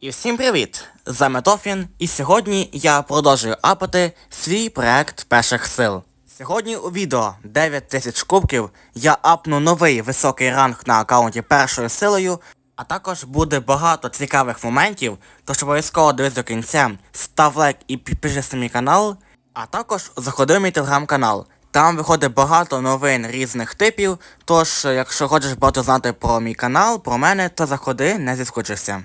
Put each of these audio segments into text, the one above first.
І всім привіт! З вами Тофін, і сьогодні я продовжую апати свій проект перших сил. Сьогодні у відео 9000 кубків я апну новий високий ранг на аккаунті першою силою, а також буде багато цікавих моментів, тож обов'язково дивись до кінця, став лайк і підпишись на мій канал, а також заходи в мій телеграм-канал. Там виходить багато новин різних типів, тож якщо хочеш багато знати про мій канал, про мене, то заходи, не зіскучишся.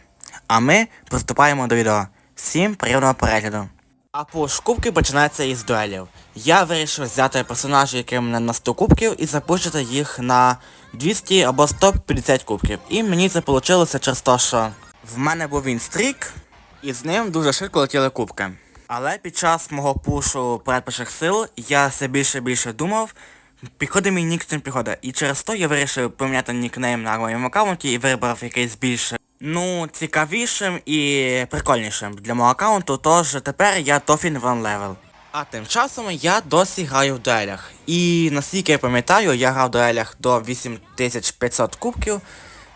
А ми приступаємо до відео. Всім приємного перегляду. А пуш кубки починається із дуелів. Я вирішив взяти персонажів, які мене на 100 кубків, і запустити їх на 200 або 150 кубків. І мені це вийшло через те, що в мене був він стрік, і з ним дуже швидко летіли кубки. Але під час мого пушу перших сил я все більше і більше думав, підходить мій нік не підходить. І через то я вирішив поміняти нікнейм на моєму аккаунті і вибрав якийсь більш, ну, цікавішим і прикольнішим для мого аккаунту, тож тепер я Тофін Ван Левел. А тим часом я досі граю в дуелях. І наскільки я пам'ятаю, я грав в дуелях до 8500 кубків.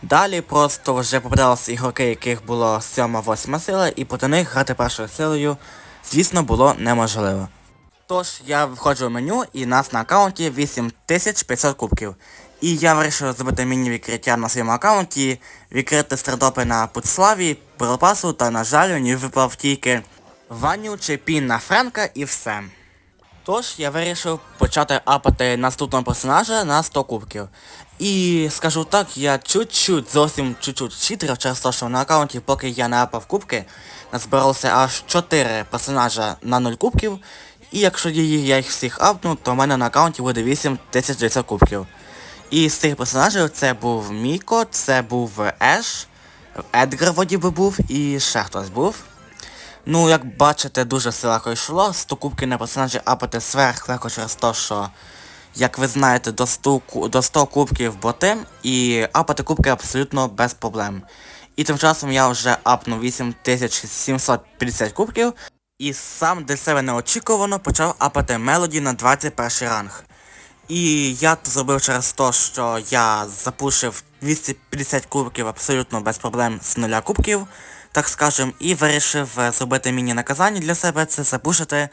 Далі просто вже попадалися ігроки, яких було 7-8 сила, і проти них грати першою силою, звісно, було неможливо. Тож я виходжу в меню і нас на аккаунті 8500 кубків. І я вирішив зробити міні-відкриття на своєму аккаунті, відкрити стартопи на Путславі, Брелпасу та, на жаль, мені випав тільки Ваню чи Пін на Френка і все. Тож я вирішив почати апати наступного персонажа на 100 кубків. І скажу так, я чуть-чуть, зовсім чуть-чуть читерив через те, що на аккаунті, поки я не апав кубки, назбирався аж 4 персонажа на 0 кубків. І якщо я їх всіх апну, то в мене на аккаунті буде 8900 кубків. І з цих персонажів це був Міко, це був Еш, Едгар воді би був і ще хтось був. Ну, як бачите, дуже все легко йшло. 100 кубків на персонажі апати сверх легко через те, що, як ви знаєте, до 100, до 100 кубків боти і апати кубки абсолютно без проблем. І тим часом я вже апнув 8750 кубків і сам для себе неочікувано почав апати мелоді на 21 ранг. І я це зробив через те, що я запушив 250 кубків абсолютно без проблем з нуля кубків, так скажем, і вирішив е, зробити міні-наказання для себе, це запушити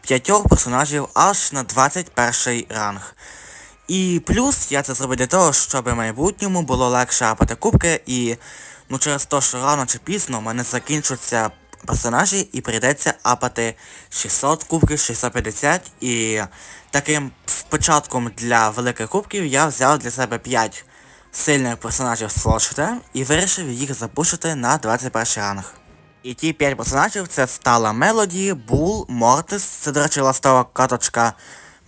п'ятьох персонажів аж на 21 ранг. І плюс я це зробив для того, щоб в майбутньому було легше апати кубки і ну через те, що рано чи пізно в мене закінчаться персонажі і прийдеться апати 600 кубків, 650 і таким початком для великих кубків я взяв для себе 5 сильних персонажів слошити і вирішив їх запушити на 21 ранг. І ті 5 персонажів це стала Мелоді, Бул, Мортис, це, до речі, ластова каточка.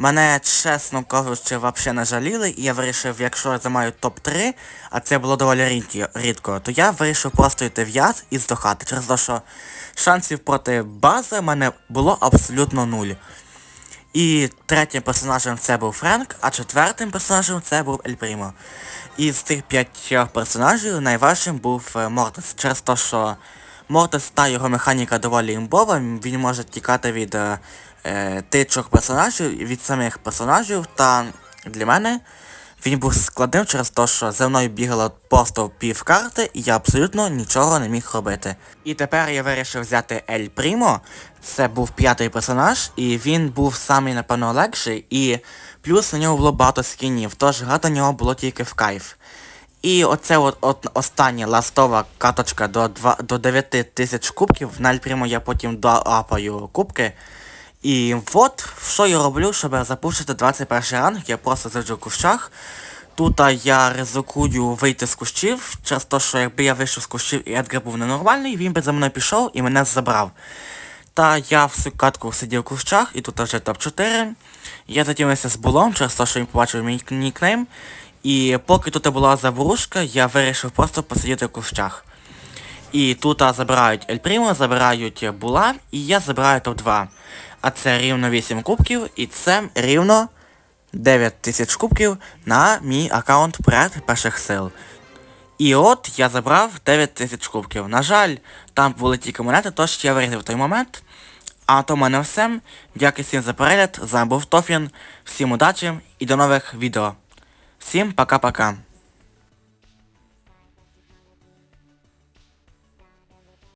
Мене, чесно кажучи, взагалі не жаліли, і я вирішив, якщо я займаю топ-3, а це було доволі рідко, то я вирішив просто йти в яд і здохати, через те, що шансів проти бази в мене було абсолютно нуль. І третім персонажем це був Френк, а четвертим персонажем це був Ель Прімо. І з тих п'ятьох персонажів найважчим був е, Мортис, через те, що Мортис та його механіка доволі імбова, він може тікати від е, е, тичок персонажів, від самих персонажів, та для мене він був складним через те, що за мною бігало просто пів карти, і я абсолютно нічого не міг робити. І тепер я вирішив взяти Ель Прімо, це був п'ятий персонаж, і він був самий, напевно, легший, і плюс на нього було багато скінів, тож грати на нього було тільки в кайф. І оце от, от остання ластова каточка до, 2, до 9 тисяч кубків, на Ель я потім доапаю кубки. І от, що я роблю, щоб запушити 21 ранг, я просто сиджу в кущах. Тут я ризикую вийти з кущів, через те, що якби я вийшов з кущів і Едгар був ненормальний, він би за мною пішов і мене забрав. Та я всю катку сидів в кущах, і тут вже топ-4. Я затімився з булом, через те, що він побачив мій нікнейм. І поки тут була заворушка, я вирішив просто посидіти в кущах. І тут забирають Ель Прімо, забирають Була, і я забираю топ-2. А це рівно 8 кубків, і це рівно 9 тисяч кубків на мій аккаунт проект перших сил. І от я забрав 9 тисяч кубків. На жаль, там були тільки монети, тож я вирізав той момент. А то в мене все. Дякую всім за перегляд. З вами був Тофін. Всім удачі і до нових відео. Всім пока-пока.